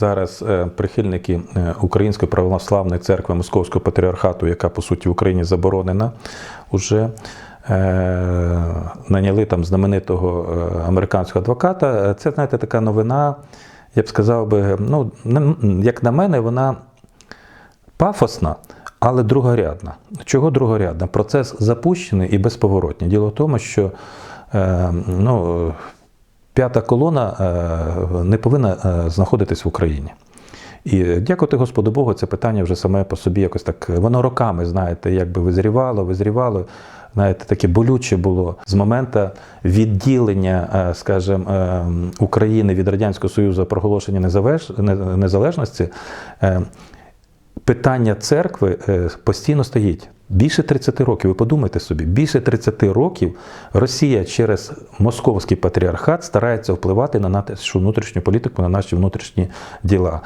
Зараз е, прихильники е, Української православної церкви Московського патріархату, яка по суті в Україні заборонена, уже е, наняли там знаменитого американського адвоката. Це, знаєте, така новина, я б сказав би, ну, як на мене, вона пафосна, але другорядна. Чого другорядна? Процес запущений і безповоротний. Діло в тому, що ну, п'ята колона е, не повинна е, знаходитись в Україні. І дякувати Господу Богу, це питання вже саме по собі якось так, воно роками, знаєте, якби визрівало, визрівало. Знаєте, таке болюче було з моменту відділення, е, скажімо, України від Радянського Союзу проголошення незалежності. Питання церкви е, постійно стоїть. Більше 30 років, ви подумайте собі, більше 30 років Росія через московський патріархат старається впливати на нашу внутрішню політику, на наші внутрішні діла.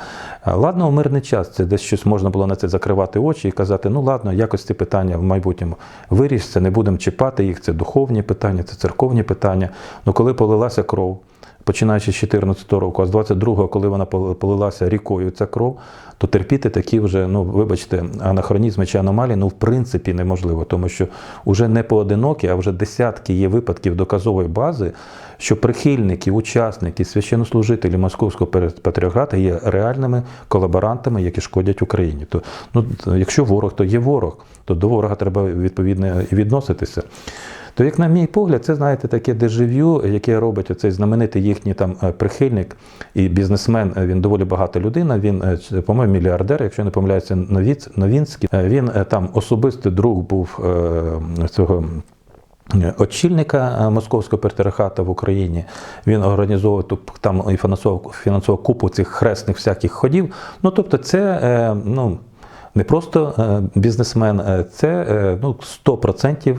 Ладно, у мирний час це десь щось можна було на це закривати очі і казати: ну ладно, якось ці питання в майбутньому вирішаться, не будемо чіпати їх. Це духовні питання, це церковні питання. Ну коли полилася кров. Починаючи з 14 року, а з 22-го, коли вона полилася рікою ця кров, то терпіти такі вже, ну вибачте, анахронізми чи аномалії, ну в принципі неможливо, тому що вже не поодинокі, а вже десятки є випадків доказової бази, що прихильники, учасники, священнослужителі московського патріархату є реальними колаборантами, які шкодять Україні. То ну, якщо ворог, то є ворог, то до ворога треба відповідно відноситися. То, як на мій погляд, це знаєте таке дежавю, яке робить оцей знаменитий їхній там е, прихильник і бізнесмен. е, Він доволі багата людина. Він, е, по-моєму, мільярдер, якщо не Новіц, Новінський. Він там особистий друг був цього. Очільника московського патріархату в Україні він організовував там і фінансував, фінансував купу цих хресних всяких ходів. Ну тобто, це ну не просто бізнесмен, це ну 100% е,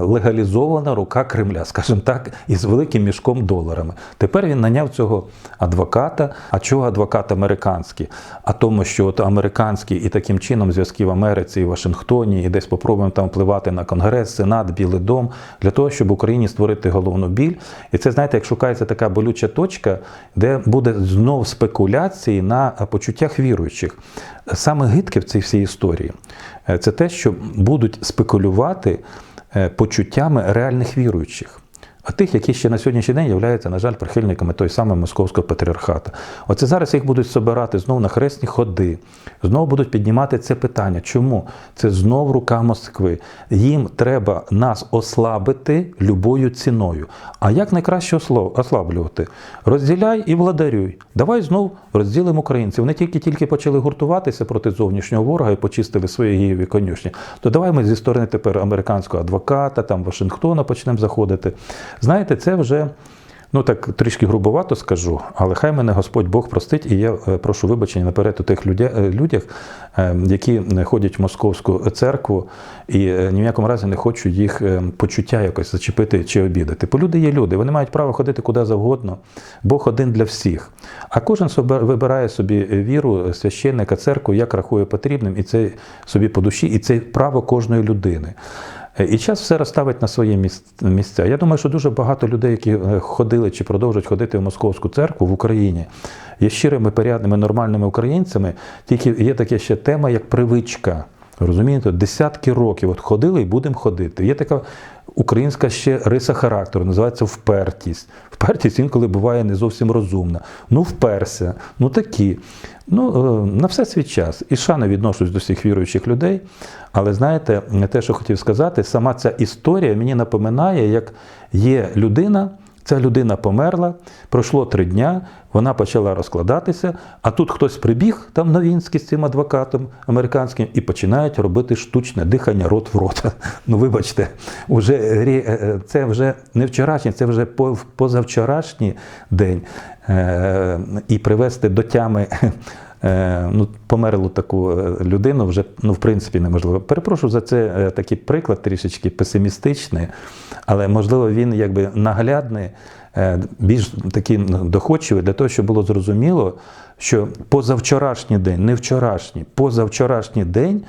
легалізована рука Кремля, скажімо так, із великим мішком доларами. Тепер він наняв цього адвоката. А чого адвокат американський? А тому, що от американський і таким чином зв'язки в Америці і Вашингтоні, і десь попробуємо там впливати на Конгрес, Сенат, Білий дом для того, щоб Україні створити головну біль. І це знаєте, як шукається така болюча точка, де буде знов спекуляції на почуттях віруючих. Саме гидке в цій всій історії е, це те, що будуть спекулювати е, почуттями реальних віруючих. А тих, які ще на сьогоднішній день являються, на жаль, прихильниками той самого московського патріархату. Оце зараз їх будуть собирати знову на хресні ходи, знову будуть піднімати це питання. Чому? Це знов рука Москви. Їм треба нас ослабити любою ціною. А як найкраще ослаблювати? Розділяй і владарюй. Давай знов розділимо українців. Вони тільки-тільки почали гуртуватися проти зовнішнього ворога і почистили свої гієві конюшні. То давай ми зі сторони тепер американського адвоката, там Вашингтона почнемо заходити. Знаєте, це вже. Ну так трішки грубовато скажу, але хай мене Господь Бог простить, і я е, прошу вибачення наперед у тих е, людях, е, які ходять в московську церкву, і ні в якому разі не хочу їх почуття якось зачепити чи обідати. Бо люди є люди, вони мають право ходити куди завгодно. Бог один для всіх. А кожен вибирає собі віру священника, церкву, як рахує потрібним, і це собі по душі, і це право кожної людини. Е, І час все розставить на своє місце. Я думаю, що дуже багато людей, які е, ходили чи продовжують ходити в московську церкву в Україні, є щирими, порядними, нормальними українцями. Тільки є така ще тема, як привичка. Розумієте, десятки років от ходили і будемо ходити. Є така українська ще риса характеру, називається впертість. Впертість інколи буває не зовсім розумна. Ну, вперся, ну такі. Ну, е, на все свій час. І шано відношусь до всіх віруючих людей. Але знаєте, те, що хотів сказати, сама ця історія мені напоминає, як є людина. Ця людина померла, пройшло три дня, вона почала розкладатися, а тут хтось прибіг, там Новінський з цим адвокатом американським, і починають робити штучне дихання рот в рот. Ну, вибачте, уже, е, е, це вже не вчорашній, це вже позавчорашній день. Е, І привести до тями ну, померлу таку е, людину вже ну, в принципі неможливо. Перепрошую за це е, такий приклад трішечки песимістичний, але можливо він якби наглядний, е, більш такий доходчивий для того, щоб було зрозуміло, що позавчорашній день, не вчорашній, позавчорашній день.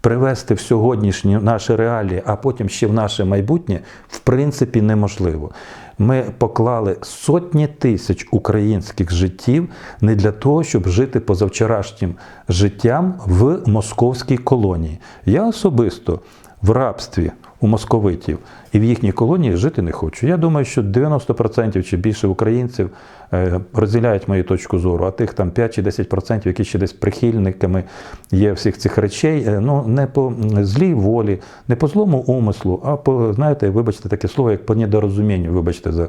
Привести в сьогоднішні наші реалії, а потім ще в наше майбутнє, в принципі, неможливо. Ми поклали сотні тисяч українських життів не для того, щоб жити позавчорашнім життям в московській колонії. Я особисто в рабстві у московитів і в їхній колонії жити не хочу. Я думаю, що 90% чи більше українців е, розділяють мою точку зору, а тих там 5 чи 10%, які ще десь прихильниками є всіх цих речей, е, ну не по злій волі, не по злому умислу, а по, знаєте, вибачте таке слово, як по недорозумінню, вибачте за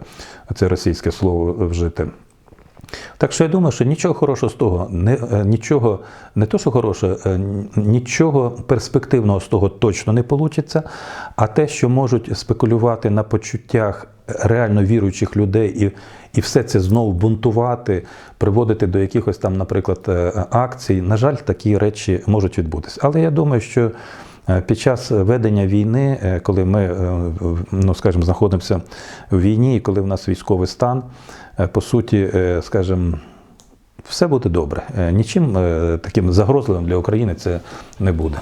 це російське слово вжите. Так що я думаю, що нічого хорошого з того, не, е, нічого, не то, що хороше, е, нічого перспективного з того точно не вийде, а те, що можуть спекулювати на почуттях реально віруючих людей і, і все це знову бунтувати, приводити до якихось там, наприклад, е, акцій, на жаль, такі речі можуть відбутися. Але я думаю, що Під час ведення війни, е, коли ми, е, ну скажімо, знаходимося в війні, і коли в нас військовий стан, е, по суті, е, скажімо, все буде добре. Е, Нічим е, таким загрозливим для України це не буде.